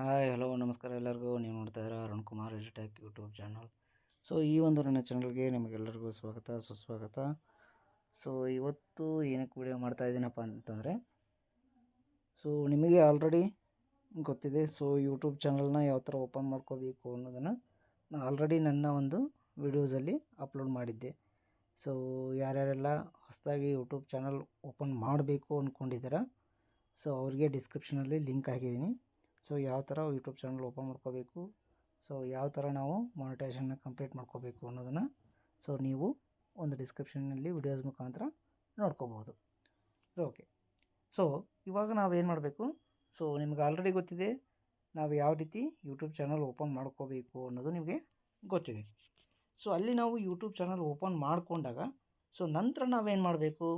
Hi, hello, ನಮಸ್ಕಾರ ಎಲ್ಲರಿಗೂ. ನೀವು ನೋಡ್ತಾ ಇದ್ದೀರಾ ಅರುಣ್ ಕುಮಾರ್ ಎಜುಟೆಕ್ ಯೂಟ್ಯೂಬ್ ಚಾನಲ್ ಸೊ ಈ ಒಂದು ನನ್ನ ಚಾನಲ್ಗೆ ನಿಮಗೆಲ್ಲರಿಗೂ ಸ್ವಾಗತ, ಸುಸ್ವಾಗತ. ಸೊ ಇವತ್ತು ಏನಕ್ಕೆ ವಿಡಿಯೋ ಮಾಡ್ತಾ ಇದ್ದೀನಪ್ಪ ಅಂತಂದರೆ ಸೊ ನಿಮಗೆ ಆಲ್ರೆಡಿ ಗೊತ್ತಿದೆ ಸೊ ಯೂಟ್ಯೂಬ್ ಚಾನಲ್ನ ಯಾವ ಥರ ಓಪನ್ ಮಾಡ್ಕೋಬೇಕು ಅನ್ನೋದನ್ನು ನಾನು ಆಲ್ರೆಡಿ ನನ್ನ ಒಂದು ವಿಡಿಯೋಸಲ್ಲಿ ಅಪ್ಲೋಡ್ ಮಾಡಿದ್ದೆ. ಸೊ ಯಾರ್ಯಾರೆಲ್ಲ ಹೊಸದಾಗಿ ಯೂಟ್ಯೂಬ್ ಚಾನಲ್ ಓಪನ್ ಮಾಡಬೇಕು ಅಂದ್ಕೊಂಡಿದ್ದೀರಾ ಸೊ ಅವ್ರಿಗೆ ಡಿಸ್ಕ್ರಿಪ್ಷನಲ್ಲಿ ಲಿಂಕ್ ಹಾಕಿದ್ದೀನಿ. ಸೊ ಯಾವ ಥರ ಯೂಟ್ಯೂಬ್ ಚಾನಲ್ ಓಪನ್ ಮಾಡ್ಕೋಬೇಕು? ಸೊ ಯಾವ ಥರ ನಾವು ಮಾನಿಟೈಸೇಷನ್ನ ಕಂಪ್ಲೀಟ್ ಮಾಡ್ಕೋಬೇಕು ಅನ್ನೋದನ್ನು ಸೊ ನೀವು ಒಂದು ಡಿಸ್ಕ್ರಿಪ್ಷನ್ನಲ್ಲಿ ವಿಡಿಯೋಸ್ ಮುಖಾಂತರ ನೋಡ್ಕೋಬೋದು ಓಕೆ ಸೊ ಇವಾಗ ನಾವೇನು ಮಾಡಬೇಕು? ಸೊ ನಿಮ್ಗೆ ಆಲ್ರೆಡಿ ಗೊತ್ತಿದೆ, ನಾವು ಯಾವ ರೀತಿ ಯೂಟ್ಯೂಬ್ ಚಾನಲ್ ಓಪನ್ ಮಾಡ್ಕೋಬೇಕು ಅನ್ನೋದು ನಿಮಗೆ ಗೊತ್ತಿದೆ. ಸೊ ಅಲ್ಲಿ ನಾವು ಯೂಟ್ಯೂಬ್ ಚಾನಲ್ ಓಪನ್ ಮಾಡಿಕೊಂಡಾಗ ಸೊ ನಂತರ ನಾವೇನು ಮಾಡಬೇಕು?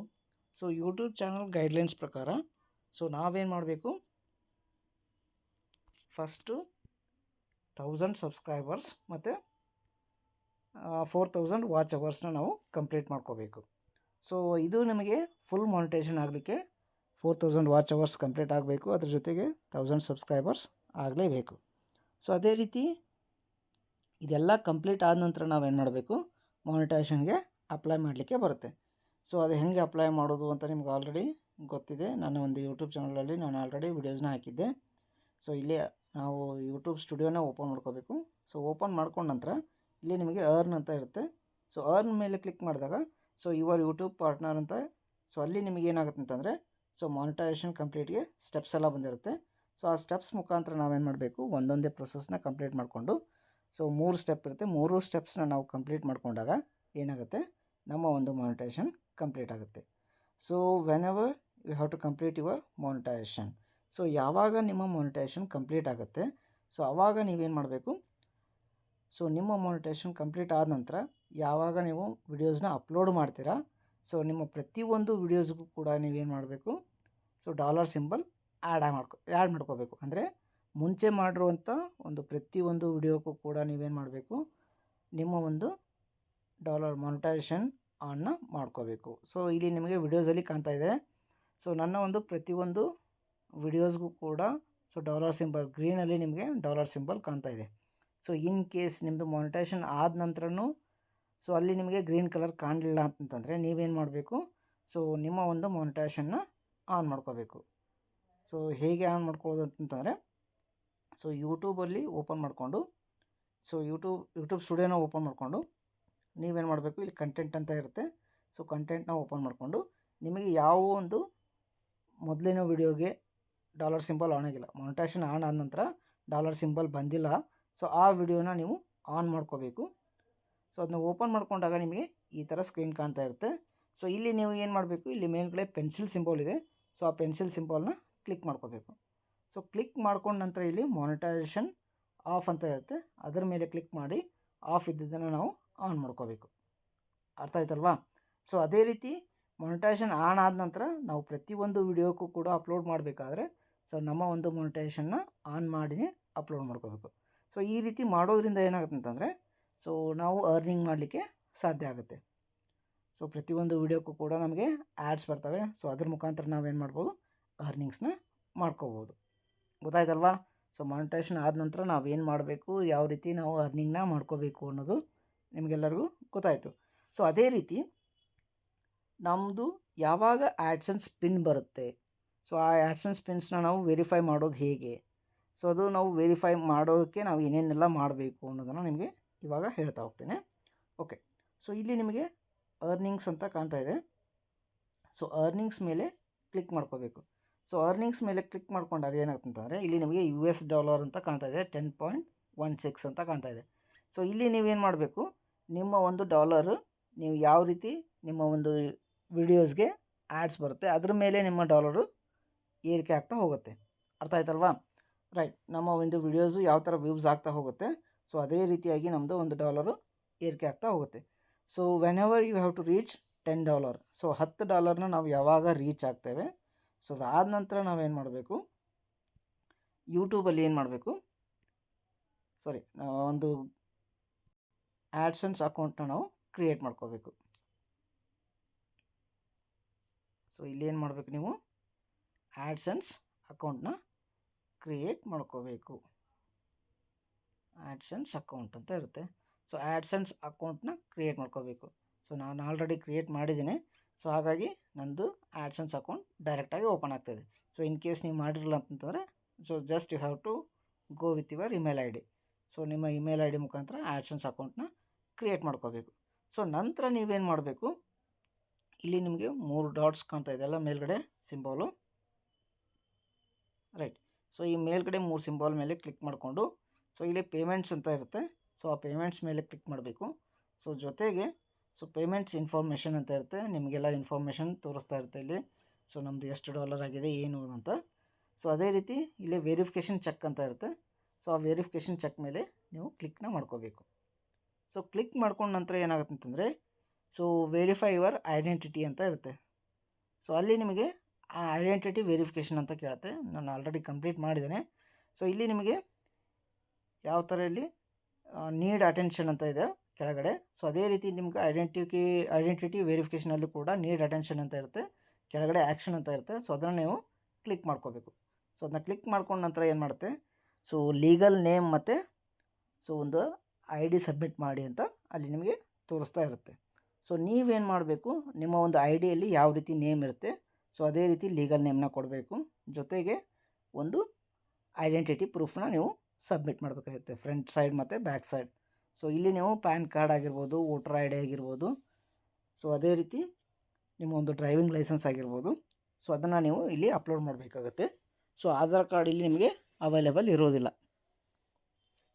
ಸೊ ಯೂಟ್ಯೂಬ್ ಚಾನಲ್ ಗೈಡ್ಲೈನ್ಸ್ ಪ್ರಕಾರ ಸೊ ನಾವೇನು ಮಾಡಬೇಕು? ಫಸ್ಟು ಥೌಸಂಡ್ ಸಬ್ಸ್ಕ್ರೈಬರ್ಸ್ ಮತ್ತು ಫೋರ್ ತೌಸಂಡ್ ವಾಚ್ ಅವರ್ಸ್ನ ನಾವು ಕಂಪ್ಲೀಟ್ ಮಾಡ್ಕೋಬೇಕು. ಸೊ ಇದು ನಿಮಗೆ ಫುಲ್ ಮಾನಿಟೇಷನ್ ಆಗಲಿಕ್ಕೆ four thousand watch hours complete ಆಗಬೇಕು. ಅದ್ರ ಜೊತೆಗೆ ಥೌಸಂಡ್ ಸಬ್ಸ್ಕ್ರೈಬರ್ಸ್ ಆಗಲೇಬೇಕು. ಸೊ ಅದೇ ರೀತಿ ಇದೆಲ್ಲ ಕಂಪ್ಲೀಟ್ ಆದ ನಂತರ ನಾವೇನು ಮಾಡಬೇಕು? ಮಾನಿಟೇಷನ್ಗೆ ಅಪ್ಲೈ ಮಾಡಲಿಕ್ಕೆ ಬರುತ್ತೆ. ಸೊ ಅದು ಹೆಂಗೆ ಅಪ್ಲೈ ಮಾಡೋದು ಅಂತ ನಿಮ್ಗೆ ಆಲ್ರೆಡಿ ಗೊತ್ತಿದೆ. ನನ್ನ ಒಂದು ಯೂಟ್ಯೂಬ್ ಚಾನಲಲ್ಲಿ ನಾನು ಆಲ್ರೆಡಿ ವಿಡಿಯೋಸ್ನ ಹಾಕಿದ್ದೆ. ಸೊ ಇಲ್ಲಿ ನಾವು ಯೂಟ್ಯೂಬ್ ಸ್ಟುಡಿಯೋನ ಓಪನ್ ಮಾಡ್ಕೋಬೇಕು. ಸೊ ಓಪನ್ ಮಾಡ್ಕೊಂಡ ನಂತರ ಇಲ್ಲಿ ನಿಮಗೆ ಅರ್ನ್ ಅಂತ ಇರುತ್ತೆ. ಸೊ ಅರ್ನ್ ಮೇಲೆ ಕ್ಲಿಕ್ ಮಾಡಿದಾಗ ಸೊ ಯುವರ್ ಯೂಟ್ಯೂಬ್ ಪಾರ್ಟ್ನರ್ ಅಂತ ಸೊ ಅಲ್ಲಿ ನಿಮಗೆ ಏನಾಗುತ್ತೆ ಅಂತಂದರೆ ಸೊ ಮಾನಿಟೈಸೇಷನ್ ಕಂಪ್ಲೀಟ್ಗೆ ಸ್ಟೆಪ್ಸ್ ಎಲ್ಲ ಬಂದಿರುತ್ತೆ. ಸೊ ಆ ಸ್ಟೆಪ್ಸ್ ಮುಖಾಂತರ ನಾವೇನು ಮಾಡಬೇಕು? ಒಂದೊಂದೇ ಪ್ರೊಸೆಸ್ನ ಕಂಪ್ಲೀಟ್ ಮಾಡಿಕೊಂಡು ಸೊ ಮೂರು ಸ್ಟೆಪ್ ಇರುತ್ತೆ. ಮೂರು ಸ್ಟೆಪ್ಸ್ನ ನಾವು ಕಂಪ್ಲೀಟ್ ಮಾಡಿಕೊಂಡಾಗ ಏನಾಗುತ್ತೆ? ನಮ್ಮ ಒಂದು ಮಾನಿಟೈಸೇಷನ್ ಕಂಪ್ಲೀಟ್ ಆಗುತ್ತೆ. So whenever you have to complete your monetization so ಯಾವಾಗ ನಿಮ್ಮ ಮಾನಿಟೈಸೇಷನ್ ಕಂಪ್ಲೀಟ್ ಆಗುತ್ತೆ? ಸೊ ಆವಾಗ ನೀವೇನು ಮಾಡಬೇಕು? ಸೊ ನಿಮ್ಮ ಮಾನಿಟೈಸೇಷನ್ ಕಂಪ್ಲೀಟ್ ಆದ ನಂತರ ಯಾವಾಗ ನೀವು ವಿಡಿಯೋಸ್ನ ಅಪ್ಲೋಡ್ ಮಾಡ್ತೀರಾ? ಸೊ ನಿಮ್ಮ ಪ್ರತಿಯೊಂದು ವಿಡಿಯೋಸ್ಗೂ ಕೂಡ ನೀವೇನು ಮಾಡಬೇಕು? ಸೊ ಡಾಲರ್ ಸಿಂಬಲ್ ಆ್ಯಡ್ ಮಾಡ್ಕೊ ಆ್ಯಡ್ ಮಾಡ್ಕೋಬೇಕು. ಅಂದರೆ ಮುಂಚೆ ಮಾಡಿರುವಂಥ ಒಂದು ಪ್ರತಿಯೊಂದು ವಿಡಿಯೋಕ್ಕೂ ಕೂಡ ನೀವೇನು ಮಾಡಬೇಕು? ನಿಮ್ಮ ಒಂದು ಡಾಲರ್ ಮಾನಿಟೈಸೇಷನ್ ಆನ್ನ ಮಾಡ್ಕೋಬೇಕು. ಸೊ ಇಲ್ಲಿ ನಿಮಗೆ ವಿಡಿಯೋಸಲ್ಲಿ ಕಾಣ್ತಾ ಇದೆ. ಸೊ ನನ್ನ ಒಂದು ಪ್ರತಿಯೊಂದು ವಿಡಿಯೋಸ್ಗೂ ಕೂಡ ಸೊ ಡಾಲರ್ ಸಿಂಬಲ್ ಗ್ರೀನಲ್ಲಿ ನಿಮಗೆ ಡಾಲರ್ ಸಿಂಬಲ್ ಕಾಣ್ತಾ ಇದೆ. ಸೊ ಇನ್ ಕೇಸ್ ನಿಮ್ಮದು ಮಾನಿಟೈಸೇಷನ್ ಆದ ನಂತರನೂ ಸೊ ಅಲ್ಲಿ ನಿಮಗೆ ಗ್ರೀನ್ ಕಲರ್ ಕಾಣಲಿಲ್ಲ ಅಂತಂದರೆ ನೀವೇನು ಮಾಡಬೇಕು? ಸೊ ನಿಮ್ಮ ಒಂದು ಮಾನಿಟೈಸೇಷನ್ನ ಆನ್ ಮಾಡ್ಕೋಬೇಕು. ಸೊ ಹೇಗೆ ಆನ್ ಮಾಡ್ಕೊಳ್ಳೋದು ಅಂತಂದರೆ ಸೊ ಯೂಟ್ಯೂಬಲ್ಲಿ ಓಪನ್ ಮಾಡಿಕೊಂಡು ಸೊ ಯೂಟ್ಯೂಬ್ ಯೂಟ್ಯೂಬ್ ಸ್ಟುಡಿಯೋನ ಓಪನ್ ಮಾಡಿಕೊಂಡು, ನೀವೇನು ಮಾಡಬೇಕು? ಇಲ್ಲಿ ಕಂಟೆಂಟ್ ಅಂತ ಇರುತ್ತೆ. ಸೊ ಕಂಟೆಂಟ್ನ ಓಪನ್ ಮಾಡಿಕೊಂಡು, ನಿಮಗೆ ಯಾವ ಒಂದು ಮೊದಲಿನ ವಿಡಿಯೋಗೆ ಡಾಲರ್ ಸಿಂಬಲ್ ಆನ್ ಆಗಿಲ್ಲ. ಮೊನಿಟೈಸೇಷನ್ ಆನ್ ಆದ ನಂತರ ಡಾಲರ್ ಸಿಂಬಲ್ ಬಂದಿಲ್ಲ. ಸೊ ಆ ವಿಡಿಯೋನ ನೀವು ಆನ್ ಮಾಡ್ಕೋಬೇಕು. ಸೊ ಅದನ್ನ ಓಪನ್ ಮಾಡ್ಕೊಂಡಾಗ ನಿಮಗೆ ಈ ಥರ ಸ್ಕ್ರೀನ್ ಕಾಣ್ತಾ ಇರುತ್ತೆ. ಸೊ ಇಲ್ಲಿ ನೀವು ಏನು ಮಾಡಬೇಕು? ಇಲ್ಲಿ ಮೇಲ್ಗಡೆ ಪೆನ್ಸಿಲ್ ಸಿಂಬಲ್ ಇದೆ. ಸೊ ಆ ಪೆನ್ಸಿಲ್ ಸಿಂಬಲ್ನ ಕ್ಲಿಕ್ ಮಾಡ್ಕೋಬೇಕು. ಸೊ ಕ್ಲಿಕ್ ಮಾಡ್ಕೊಂಡ ನಂತರ ಇಲ್ಲಿ ಮೊನಿಟೈಸೇಷನ್ ಆಫ್ ಅಂತ ಇರುತ್ತೆ. ಅದರ ಮೇಲೆ ಕ್ಲಿಕ್ ಮಾಡಿ ಆಫ್ ಇದ್ದಿದ್ದನ್ನು ನಾವು ಆನ್ ಮಾಡ್ಕೋಬೇಕು. ಅರ್ಥ ಆಯ್ತಲ್ವಾ? ಸೊ ಅದೇ ರೀತಿ ಮೊನಿಟೈಸೇಷನ್ ಆನ್ ಆದ ನಂತರ ನಾವು ಪ್ರತಿಯೊಂದು ವಿಡಿಯೋಕ್ಕೂ ಕೂಡ ಅಪ್ಲೋಡ್ ಮಾಡಬೇಕಾದ್ರೆ ಸೊ, ನಮ್ಮ ಒಂದು ಮೊನಿಟೈಸೇಷನ್ನ ಆನ್ ಮಾಡಿನೇ ಅಪ್ಲೋಡ್ ಮಾಡ್ಕೋಬೇಕು. ಸೊ, ಈ ರೀತಿ ಮಾಡೋದ್ರಿಂದ ಏನಾಗುತ್ತೆ ಅಂತಂದರೆ, ಸೊ, ನಾವು ಅರ್ನಿಂಗ್ ಮಾಡಲಿಕ್ಕೆ ಸಾಧ್ಯ ಆಗುತ್ತೆ. ಸೊ, ಪ್ರತಿಯೊಂದು ವಿಡಿಯೋಕ್ಕೂ ಕೂಡ ನಮಗೆ ಆ್ಯಡ್ಸ್ ಬರ್ತವೆ. ಸೊ, ಅದ್ರ ಮುಖಾಂತರ ನಾವೇನು ಮಾಡ್ಬೋದು? ಅರ್ನಿಂಗ್ಸ್ನ ಮಾಡ್ಕೋಬೋದು. ಗೊತ್ತಾಯ್ತಲ್ವಾ? ಸೊ ಮಾನಿಟೈಸೇಷನ್ ಆದ ನಂತರ ನಾವೇನು ಮಾಡಬೇಕು? ಯಾವ ರೀತಿ ನಾವು ಅರ್ನಿಂಗ್ನ ಮಾಡ್ಕೋಬೇಕು ಅನ್ನೋದು ನಿಮಗೆಲ್ಲರಿಗೂ ಗೊತ್ತಾಯಿತು. ಸೊ, ಅದೇ ರೀತಿ ನಮ್ಮದು ಯಾವಾಗ ಆ್ಯಡ್ಸನ್ ಪಿನ್ ಬರುತ್ತೆ ಸೊ ಆ ಆ್ಯಡ್ಸನ್ಸ್ ಪಿನ್ಸ್ನ ನಾವು ವೆರಿಫೈ ಮಾಡೋದು ಹೇಗೆ? ಸೊ ಅದು ನಾವು ವೆರಿಫೈ ಮಾಡೋದಕ್ಕೆ ನಾವು ಏನೇನೆಲ್ಲ ಮಾಡಬೇಕು ಅನ್ನೋದನ್ನು ನಿಮಗೆ ಇವಾಗ ಹೇಳ್ತಾ ಹೋಗ್ತೇನೆ. ಓಕೆ ಸೊ ಇಲ್ಲಿ ನಿಮಗೆ ಅರ್ನಿಂಗ್ಸ್ ಅಂತ ಕಾಣ್ತಾ ಇದೆ. ಸೊ ಅರ್ನಿಂಗ್ಸ್ ಮೇಲೆ ಕ್ಲಿಕ್ ಮಾಡ್ಕೋಬೇಕು. ಸೊ ಅರ್ನಿಂಗ್ಸ್ ಮೇಲೆ ಕ್ಲಿಕ್ ಮಾಡ್ಕೊಂಡಾಗ ಅಂತಂದರೆ, ಇಲ್ಲಿ ನಿಮಗೆ ಯು ಎಸ್ ಡಾಲರ್ ಅಂತ ಕಾಣ್ತಾ ಇದೆ ಟೆನ್ ಪಾಯಿಂಟ್ ಒನ್ ಸಿಕ್ಸ್ ಅಂತ ಕಾಣ್ತಾ ಇದೆ. ಸೊ ಇಲ್ಲಿ ನೀವೇನು ಮಾಡಬೇಕು? ನಿಮ್ಮ ಒಂದು ಡಾಲರು ನೀವು ಯಾವ ರೀತಿ ನಿಮ್ಮ ಒಂದು ವಿಡಿಯೋಸ್ಗೆ ಆ್ಯಡ್ಸ್ ಬರುತ್ತೆ, ಅದ್ರ ಮೇಲೆ ನಿಮ್ಮ ಡಾಲರು ಏರಿಕೆ ಆಗ್ತಾ ಹೋಗುತ್ತೆ. ಅರ್ಥ ಆಯ್ತಲ್ವಾ? ರೈಟ್ ನಮ್ಮ ಒಂದು ವಿಡಿಯೋಸು ಯಾವ ಥರ ವ್ಯೂಸ್ ಆಗ್ತಾ ಹೋಗುತ್ತೆ ಸೊ ಅದೇ ರೀತಿಯಾಗಿ ನಮ್ಮದು ಒಂದು ಡಾಲರು ಏರಿಕೆ ಆಗ್ತಾ ಹೋಗುತ್ತೆ. So whenever you have to reach ten dollar so ಹತ್ತು ಡಾಲರ್ನ ನಾವು ಯಾವಾಗ ರೀಚ್ ಆಗ್ತೇವೆ ಸೊ ಅದಾದ ನಂತರ ನಾವೇನು ಮಾಡಬೇಕು? ಯೂಟ್ಯೂಬಲ್ಲಿ ಏನು ಮಾಡಬೇಕು? ಸಾರಿ ಒಂದು ಆ್ಯಡ್ಸನ್ಸ್ ಅಕೌಂಟ್ನ ನಾವು ಕ್ರಿಯೇಟ್ ಮಾಡ್ಕೋಬೇಕು. ಸೊ ಇಲ್ಲಿ ಏನು ಮಾಡಬೇಕು ನೀವು? ಆ್ಯಡ್ಸನ್ಸ್ ಅಕೌಂಟ್ನ ಕ್ರಿಯೇಟ್ ಮಾಡ್ಕೋಬೇಕು. ಆ್ಯಡ್ಸನ್ಸ್ ಅಕೌಂಟ್ ಅಂತ ಇರುತ್ತೆ. ಸೊ ಆ್ಯಡ್ಸನ್ಸ್ ಅಕೌಂಟ್ನ ಕ್ರಿಯೇಟ್ ಮಾಡ್ಕೋಬೇಕು. ಸೊ, ನಾನು ಆಲ್ರೆಡಿ ಕ್ರಿಯೇಟ್ ಮಾಡಿದ್ದೀನಿ. ಸೊ, ಹಾಗಾಗಿ ನಂದು ಆ್ಯಡ್ಸನ್ಸ್ ಅಕೌಂಟ್ ಡೈರೆಕ್ಟಾಗಿ ಓಪನ್ ಆಗ್ತಾಯಿದೆ ಸೊ, ಇನ್ ಕೇಸ್ ನೀವು ಮಾಡಿರಲಿಲ್ಲ ಅಂತಂದರೆ so, just you have to go with your email I D. So, ನಿಮ್ಮ ಇಮೇಲ್ ಐ ಡಿ ಮುಖಾಂತರ ಆ್ಯಡ್ಸನ್ಸ್ ಅಕೌಂಟ್ನ ಕ್ರಿಯೇಟ್ ಮಾಡ್ಕೋಬೇಕು. ಸೊ, ನಂತರ ನೀವೇನು ಮಾಡಬೇಕು? ಇಲ್ಲಿ ನಿಮಗೆ ಮೂರು ಡಾಟ್ಸ್ ಕಾಣ್ತಾ ಇದೆಯಲ್ಲ ಮೇಲ್ಗಡೆ ಸಿಂಬಾಲು. ರೈಟ್ ಸೊ ಈ ಮೇಲ್ಗಡೆ ಮೂರು ಸಿಂಬಾಲ್ ಮೇಲೆ ಕ್ಲಿಕ್ ಮಾಡಿಕೊಂಡು ಸೊ ಇಲ್ಲಿ ಪೇಮೆಂಟ್ಸ್ ಅಂತ ಇರುತ್ತೆ. ಸೊ ಆ ಪೇಮೆಂಟ್ಸ್ ಮೇಲೆ ಕ್ಲಿಕ್ ಮಾಡಬೇಕು. ಸೊ ಜೊತೆಗೆ ಸೊ ಪೇಮೆಂಟ್ಸ್ ಇನ್ಫಾರ್ಮೇಷನ್ ಅಂತ ಇರುತ್ತೆ. ನಿಮಗೆಲ್ಲ ಇನ್ಫಾರ್ಮೇಷನ್ ತೋರಿಸ್ತಾ ಇರುತ್ತೆ ಇಲ್ಲಿ. ಸೊ ನಮ್ಮದು ಎಷ್ಟು ಡಾಲರ್ ಆಗಿದೆ, ಏನು ಅಂತ. ಸೊ ಅದೇ ರೀತಿ ಇಲ್ಲಿ ವೆರಿಫಿಕೇಷನ್ ಚೆಕ್ ಅಂತ ಇರುತ್ತೆ. ಸೊ ಆ ವೆರಿಫಿಕೇಷನ್ ಚೆಕ್ ಮೇಲೆ ನೀವು ಕ್ಲಿಕ್ನ ಮಾಡ್ಕೋಬೇಕು. ಸೊ ಕ್ಲಿಕ್ ಮಾಡ್ಕೊಂಡ ನಂತರ ಏನಾಗುತ್ತೆ ಅಂತಂದರೆ ಸೊ ವೆರಿಫೈ ಯುವರ್ ಐಡೆಂಟಿಟಿ ಅಂತ ಇರುತ್ತೆ. ಸೊ ಅಲ್ಲಿ ನಿಮಗೆ ಐಡೆಂಟಿಟಿ ವೆರಿಫಿಕೇಷನ್ ಅಂತ ಕೇಳುತ್ತೆ. ನಾನು ಆಲ್ರೆಡಿ ಕಂಪ್ಲೀಟ್ ಮಾಡಿದ್ದೇನೆ. ಸೊ ಇಲ್ಲಿ ನಿಮಗೆ ಯಾವ ಥರ ಇಲ್ಲಿ ನೀಡ್ ಅಟೆನ್ಷನ್ ಅಂತ ಇದೆ ಕೆಳಗಡೆ. ಸೊ ಅದೇ ರೀತಿ ನಿಮ್ಗೆ ಐಡೆಂಟಿಟಿ ಐಡೆಂಟಿಟಿ ವೆರಿಫಿಕೇಷನಲ್ಲಿ ಕೂಡ ನೀಡ್ ಅಟೆನ್ಷನ್ ಅಂತ ಇರುತ್ತೆ. ಕೆಳಗಡೆ ಆ್ಯಕ್ಷನ್ ಅಂತ ಇರುತ್ತೆ. ಸೊ ಅದನ್ನು ನೀವು ಕ್ಲಿಕ್ ಮಾಡ್ಕೋಬೇಕು. ಸೊ ಅದನ್ನ ಕ್ಲಿಕ್ ಮಾಡ್ಕೊಂಡ ನಂತರ ಏನು ಮಾಡುತ್ತೆ? ಸೊ ಲೀಗಲ್ ನೇಮ್ ಮತ್ತು ಸೊ ಒಂದು ಐ ಡಿ ಸಬ್ಮಿಟ್ ಮಾಡಿ ಅಂತ ಅಲ್ಲಿ ನಿಮಗೆ ತೋರಿಸ್ತಾ ಇರುತ್ತೆ. ಸೊ ನೀವೇನು ಮಾಡಬೇಕು? ನಿಮ್ಮ ಒಂದು ಐ ಡಿಯಲ್ಲಿ ಯಾವ ರೀತಿ ನೇಮ್ ಇರುತ್ತೆ? ಸೊ ಅದೇ ರೀತಿ ಲೀಗಲ್ ನೇಮ್ನ ಕೊಡಬೇಕು. ಜೊತೆಗೆ ಒಂದು ಐಡೆಂಟಿಟಿ ಪ್ರೂಫ್ನ ನೀವು ಸಬ್ಮಿಟ್ ಮಾಡಬೇಕಾಗುತ್ತೆ. ಫ್ರಂಟ್ ಸೈಡ್ ಮತ್ತು ಬ್ಯಾಕ್ ಸೈಡ್ ಸೊ ಇಲ್ಲಿ ನೀವು ಪ್ಯಾನ್ ಕಾರ್ಡ್ ಆಗಿರ್ಬೋದು ವೋಟರ್ ಐ ಡಿ ಆಗಿರ್ಬೋದು. ಸೊ ಅದೇ ರೀತಿ ನಿಮ್ಮ ಒಂದು ಡ್ರೈವಿಂಗ್ ಲೈಸೆನ್ಸ್ ಆಗಿರ್ಬೋದು. ಸೊ ಅದನ್ನು ನೀವು ಇಲ್ಲಿ ಅಪ್ಲೋಡ್ ಮಾಡಬೇಕಾಗತ್ತೆ. ಸೊ ಆಧಾರ್ ಕಾರ್ಡ್ ಇಲ್ಲಿ ನಿಮಗೆ ಅವೈಲೇಬಲ್ ಇರೋದಿಲ್ಲ.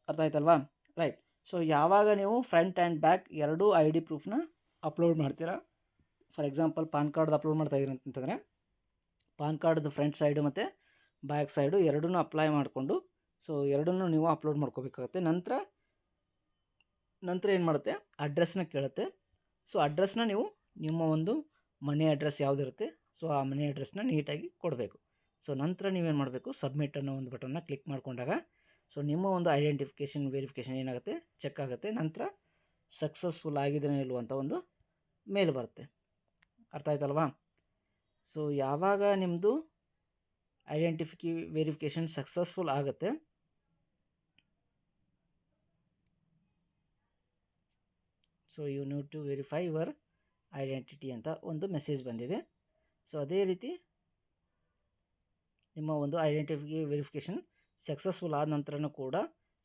ಅರ್ಥ ಆಯ್ತಲ್ವಾ? ರೈಟ್ ಸೊ ಯಾವಾಗ ನೀವು ಫ್ರಂಟ್ ಆ್ಯಂಡ್ ಬ್ಯಾಕ್ ಎರಡೂ ಐ ಡಿ ಪ್ರೂಫ್ನ ಅಪ್ಲೋಡ್ ಮಾಡ್ತೀರಾ? For example PAN card upload ಮಾಡ್ತಾ ಇದ್ದೀರಿ ಅಂತಂದರೆ ಪಾನ್ ಕಾರ್ಡ್ದು ಫ್ರಂಟ್ ಸೈಡು ಮತ್ತು ಬ್ಯಾಕ್ ಸೈಡು ಎರಡೂ ಅಪ್ಲೈ ಮಾಡಿಕೊಂಡು ಸೊ ಎರಡನ್ನೂ ನೀವು ಅಪ್ಲೋಡ್ ಮಾಡ್ಕೋಬೇಕಾಗತ್ತೆ. ನಂತರ ನಂತರ ಏನು ಮಾಡುತ್ತೆ? ಅಡ್ರೆಸ್ನ ಕೇಳುತ್ತೆ. ಸೊ ಅಡ್ರೆಸ್ನ ನೀವು ನಿಮ್ಮ ಒಂದು ಮನೆ ಅಡ್ರೆಸ್ ಯಾವುದಿರುತ್ತೆ ಸೊ ಆ ಮನೆ ಅಡ್ರೆಸ್ನ ನೀಟಾಗಿ ಕೊಡಬೇಕು. ಸೊ ನಂತರ ನೀವೇನು ಮಾಡಬೇಕು? ಸಬ್ಮಿಟ್ ಅನ್ನೋ ಒಂದು ಬಟನ್ನ ಕ್ಲಿಕ್ ಮಾಡಿಕೊಂಡಾಗ ಸೊ ನಿಮ್ಮ ಒಂದು ಐಡೆಂಟಿಫಿಕೇಷನ್ ವೆರಿಫಿಕೇಷನ್ ಏನಾಗುತ್ತೆ? ಚೆಕ್ ಆಗುತ್ತೆ. ನಂತರ ಸಕ್ಸಸ್ಫುಲ್ ಆಗಿದೆಯೋ ಇಲ್ವಂಥ ಒಂದು ಮೇಲ್ ಬರುತ್ತೆ. ಅರ್ಥ ಆಯ್ತಲ್ವಾ ಸೊ ಯಾವಾಗ ನಿಮ್ಮದು ಐಡೆಂಟಿಫಿಕಿ ವೆರಿಫಿಕೇಷನ್ ಸಕ್ಸಸ್ಫುಲ್ ಆಗುತ್ತೆ? So you need to verify your identity ಅಂತ ಒಂದು ಮೆಸೇಜ್ ಬಂದಿದೆ. ಸೊ ಅದೇ ರೀತಿ ನಿಮ್ಮ ಒಂದು ಐಡೆಂಟಿಫಿಕೇ ವೆರಿಫಿಕೇಷನ್ ಸಕ್ಸಸ್ಫುಲ್ ಆದ ನಂತರನೂ ಕೂಡ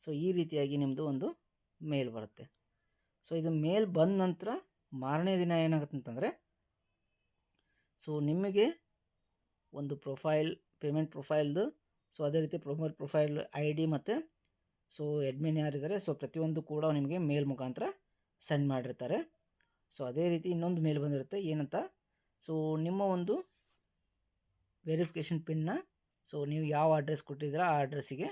ಸೊ ಈ ರೀತಿಯಾಗಿ ನಿಮ್ಮದು ಒಂದು ಮೇಲ್ ಬರುತ್ತೆ. ಸೊ ಇದು ಮೇಲ್ ಬಂದ ನಂತರ ಮಾರನೇ ದಿನ ಏನಾಗುತ್ತೆ ಅಂತಂದರೆ ಸೊ ನಿಮಗೆ ಒಂದು ಪ್ರೊಫೈಲ್ ಪೇಮೆಂಟ್ ಪ್ರೊಫೈಲ್ದು ಸೊ ಅದೇ ರೀತಿ ಪ್ರೊಮೋಟ್ ಪ್ರೊಫೈಲ್ ಐ ಡಿ ಮತ್ತು ಸೊ ಎಡ್ಮಿನ್ ಯಾರಿದ್ದಾರೆ ಸೊ ಪ್ರತಿಯೊಂದು ಕೂಡ ನಿಮಗೆ ಮೇಲ್ ಮುಖಾಂತರ ಸೆಂಡ್ ಮಾಡಿರ್ತಾರೆ. ಸೊ ಅದೇ ರೀತಿ ಇನ್ನೊಂದು ಮೇಲ್ ಬಂದಿರುತ್ತೆ, ಏನಂತ? ಸೊ ನಿಮ್ಮ ಒಂದು ವೆರಿಫಿಕೇಷನ್ ಪಿನ್ನ ಸೊ ನೀವು ಯಾವ ಅಡ್ರೆಸ್ ಕೊಟ್ಟಿದ್ದೀರಾ, ಆ ಅಡ್ರೆಸ್ಸಿಗೆ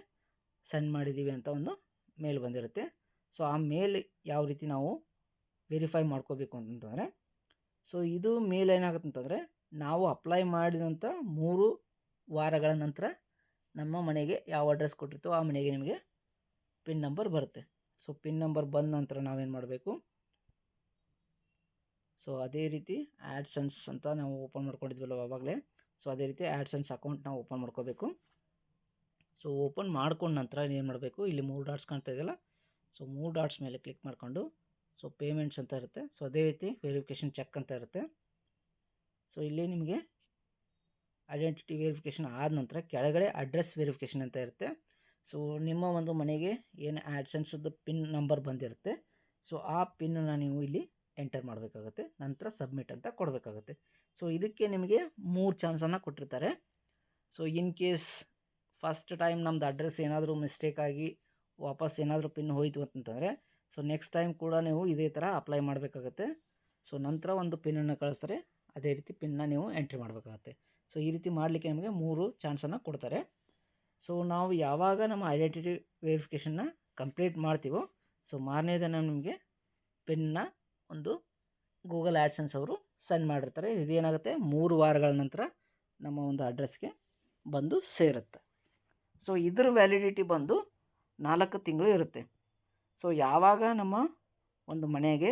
ಸೆಂಡ್ ಮಾಡಿದ್ದೀವಿ ಅಂತ ಒಂದು ಮೇಲ್ ಬಂದಿರುತ್ತೆ. ಸೊ ಆ ಮೇಲ್ ಯಾವ ರೀತಿ ನಾವು ವೆರಿಫೈ ಮಾಡ್ಕೋಬೇಕು ಅಂತಂತಂದರೆ ಸೊ, ಇದು ಮೇಲೇನಾಗುತ್ತೆ ಅಂತಂದರೆ, ನಾವು ಅಪ್ಲೈ ಮಾಡಿದಂಥ ಮೂರು ವಾರಗಳ ನಂತರ ನಮ್ಮ ಮನೆಗೆ ಯಾವ ಅಡ್ರೆಸ್ ಕೊಟ್ಟಿರ್ತೋ ಆ ಮನೆಗೆ ನಿಮಗೆ ಪಿನ್ ನಂಬರ್ ಬರುತ್ತೆ. ಸೊ, ಪಿನ್ ನಂಬರ್ ಬಂದ ನಂತರ ನಾವೇನು ಮಾಡಬೇಕು? ಸೊ, ಅದೇ ರೀತಿ ಆ್ಯಡ್ಸನ್ಸ್ ಅಂತ ನಾವು ಓಪನ್ ಮಾಡ್ಕೊಂಡಿದ್ವಲ್ಲ ಅವಾಗಲೇ, ಸೊ, ಅದೇ ರೀತಿ ಆ್ಯಡ್ಸನ್ಸ್ ಅಕೌಂಟ್ ನಾವು ಓಪನ್ ಮಾಡ್ಕೋಬೇಕು. ಸೊ, ಓಪನ್ ಮಾಡ್ಕೊಂಡ ನಂತರ ಏನು ಮಾಡಬೇಕು? ಇಲ್ಲಿ ಮೂರು ಡಾಟ್ಸ್ ಕಾಣ್ತಾ ಇದೆಯಲ್ಲ, ಸೊ, ಮೂರು ಡಾಟ್ಸ್ ಮೇಲೆ ಕ್ಲಿಕ್ ಮಾಡಿಕೊಂಡು ಸೊ ಪೇಮೆಂಟ್ಸ್ ಅಂತ ಇರುತ್ತೆ. ಸೊ ಅದೇ ರೀತಿ ವೆರಿಫಿಕೇಷನ್ ಚೆಕ್ ಅಂತ ಇರುತ್ತೆ. ಸೊ ಇಲ್ಲಿ ನಿಮಗೆ ಐಡೆಂಟಿಟಿ ವೆರಿಫಿಕೇಷನ್ ಆದ ನಂತರ ಕೆಳಗಡೆ ಅಡ್ರೆಸ್ ವೆರಿಫಿಕೇಷನ್ ಅಂತ ಇರುತ್ತೆ. ಸೊ ನಿಮ್ಮ ಒಂದು ಮನೆಗೆ ಏನು ಆ್ಯಡ್ಸೆನ್ಸದ್ದು ಪಿನ್ ನಂಬರ್ ಬಂದಿರುತ್ತೆ. ಸೊ ಆ ಪಿನ್ನನ್ನು ನೀವು ಇಲ್ಲಿ ಎಂಟರ್ ಮಾಡಬೇಕಾಗುತ್ತೆ. ನಂತರ ಸಬ್ಮಿಟ್ ಅಂತ ಕೊಡಬೇಕಾಗುತ್ತೆ. ಸೊ ಇದಕ್ಕೆ ನಿಮಗೆ ಮೂರು ಚಾನ್ಸನ್ನು ಕೊಟ್ಟಿರ್ತಾರೆ. So in case first time ನಮ್ಮದು ಅಡ್ರೆಸ್ ಏನಾದರೂ ಮಿಸ್ಟೇಕ್ ಆಗಿ ವಾಪಸ್ ಏನಾದರೂ ಪಿನ್ ಹೋಯಿತು ಅಂತಂತಂದರೆ ಸೊ ನೆಕ್ಸ್ಟ್ ಟೈಮ್ ಕೂಡ ನೀವು ಇದೇ ಥರ ಅಪ್ಲೈ ಮಾಡಬೇಕಾಗತ್ತೆ. ಸೊ ನಂತರ ಒಂದು ಪಿನ್ನನ್ನು ಕಳಿಸ್ತಾರೆ. ಅದೇ ರೀತಿ ಪಿನ್ನ ನೀವು ಎಂಟ್ರಿ ಮಾಡಬೇಕಾಗತ್ತೆ. ಸೊ ಈ ರೀತಿ ಮಾಡಲಿಕ್ಕೆ ನಿಮಗೆ ಮೂರು ಚಾನ್ಸನ್ನು ಕೊಡ್ತಾರೆ. ಸೊ ನಾವು ಯಾವಾಗ ನಮ್ಮ ಐಡೆಂಟಿಟಿ ವೆರಿಫಿಕೇಷನ್ನ ಕಂಪ್ಲೀಟ್ ಮಾಡ್ತೀವೋ ಸೊ ಮಾರನೇ ದಿನ ನಿಮಗೆ ಪಿನ್ನ ಒಂದು ಗೂಗಲ್ ಆ್ಯಡ್ಸನ್ಸ್ ಅವರು ಸೆಂಡ್ ಮಾಡಿರ್ತಾರೆ. ಇದೇನಾಗುತ್ತೆ? ಮೂರು ವಾರಗಳ ನಂತರ ನಮ್ಮ ಒಂದು ಅಡ್ರೆಸ್ಗೆ ಬಂದು ಸೇರುತ್ತೆ. ಸೊ ಇದ್ರ ವ್ಯಾಲಿಡಿಟಿ ಬಂದು ನಾಲ್ಕು ತಿಂಗಳು ಇರುತ್ತೆ. ಸೊ ಯಾವಾಗ ನಮ್ಮ ಒಂದು ಮನೆಗೆ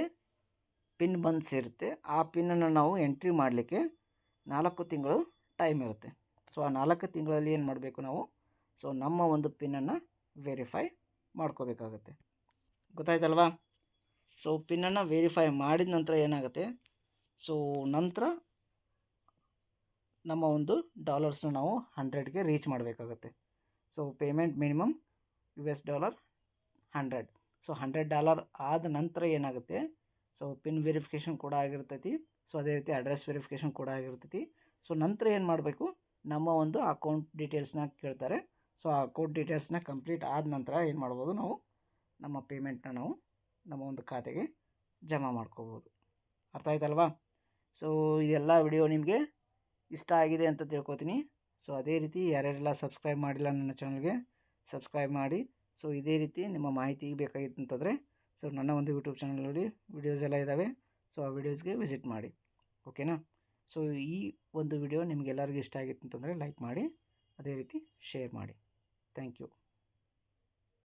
ಪಿನ್ ಬಂದು ಸೇರುತ್ತೆ, ಆ ಪಿನ್ನನ್ನು ನಾವು ಎಂಟ್ರಿ ಮಾಡಲಿಕ್ಕೆ ನಾಲ್ಕು ತಿಂಗಳು ಟೈಮ್ ಇರುತ್ತೆ. ಸೊ ಆ ನಾಲ್ಕು ತಿಂಗಳಲ್ಲಿ ಏನು ಮಾಡಬೇಕು ನಾವು? ಸೊ ನಮ್ಮ ಒಂದು ಪಿನ್ನನ್ನು ವೆರಿಫೈ ಮಾಡ್ಕೋಬೇಕಾಗತ್ತೆ. ಗೊತ್ತಾಯ್ತಲ್ವಾ? ಸೊ ಪಿನ್ನನ್ನು ವೆರಿಫೈ ಮಾಡಿದ ನಂತರ ಏನಾಗುತ್ತೆ? ಸೊ ನಂತರ ನಮ್ಮ ಒಂದು ಡಾಲರ್ಸ್ನ ನಾವು ಹಂಡ್ರೆಡ್ಗೆ ರೀಚ್ ಮಾಡಬೇಕಾಗತ್ತೆ. So payment minimum U S dollar hundred so hundred dollar ಆದ ನಂತರ ಏನಾಗುತ್ತೆ? ಸೊ ಪಿನ್ ವೆರಿಫಿಕೇಷನ್ ಕೂಡ ಆಗಿರ್ತೈತಿ. ಸೊ ಅದೇ ರೀತಿ ಅಡ್ರೆಸ್ ವೆರಿಫಿಕೇಷನ್ ಕೂಡ ಆಗಿರ್ತೈತಿ. ಸೊ ನಂತರ ಏನು ಮಾಡಬೇಕು? ನಮ್ಮ ಒಂದು ಅಕೌಂಟ್ ಡೀಟೇಲ್ಸ್ನ ಕೇಳ್ತಾರೆ. ಸೊ ಆ ಅಕೌಂಟ್ ಡೀಟೇಲ್ಸ್ನ ಕಂಪ್ಲೀಟ್ ಆದ ನಂತರ ಏನು ಮಾಡ್ಬೋದು ನಾವು? ನಮ್ಮ ಪೇಮೆಂಟ್ನ ನಾವು ನಮ್ಮ ಒಂದು ಖಾತೆಗೆ ಜಮಾ ಮಾಡ್ಕೋಬೋದು. ಅರ್ಥ ಆಯ್ತಲ್ವಾ? ಸೊ ಇದೆಲ್ಲ ವಿಡಿಯೋ ನಿಮಗೆ ಇಷ್ಟ ಆಗಿದೆ ಅಂತ ತಿಳ್ಕೊತೀನಿ. ಸೊ ಅದೇ ರೀತಿ ಯಾರ್ಯಾರೆಲ್ಲ ಸಬ್ಸ್ಕ್ರೈಬ್ ಮಾಡಿಲ್ಲ ನನ್ನ ಚಾನಲ್ಗೆ ಸಬ್ಸ್ಕ್ರೈಬ್ ಮಾಡಿ. ಸೊ, ಇದೇ ರೀತಿ ನಿಮ್ಮ ಮಾಹಿತಿ ಬೇಕಾಗಿತ್ತು ಅಂತಂದರೆ ಸೊ, ನನ್ನ ಒಂದು ಯೂಟ್ಯೂಬ್ ಚಾನಲಲ್ಲಿ ವಿಡಿಯೋಸ್ ಎಲ್ಲ ಇದ್ದಾವೆ ಸೊ, ಆ ವೀಡಿಯೋಸ್ಗೆ ವಿಸಿಟ್ ಮಾಡಿ. ಓಕೆನಾ ಸೊ ಈ ಒಂದು ವಿಡಿಯೋ ನಿಮಗೆಲ್ಲರಿಗೂ ಇಷ್ಟ ಆಗಿತ್ತು ಅಂತಂದರೆ ಲೈಕ್ ಮಾಡಿ, ಅದೇ ರೀತಿ ಶೇರ್ ಮಾಡಿ. Thank you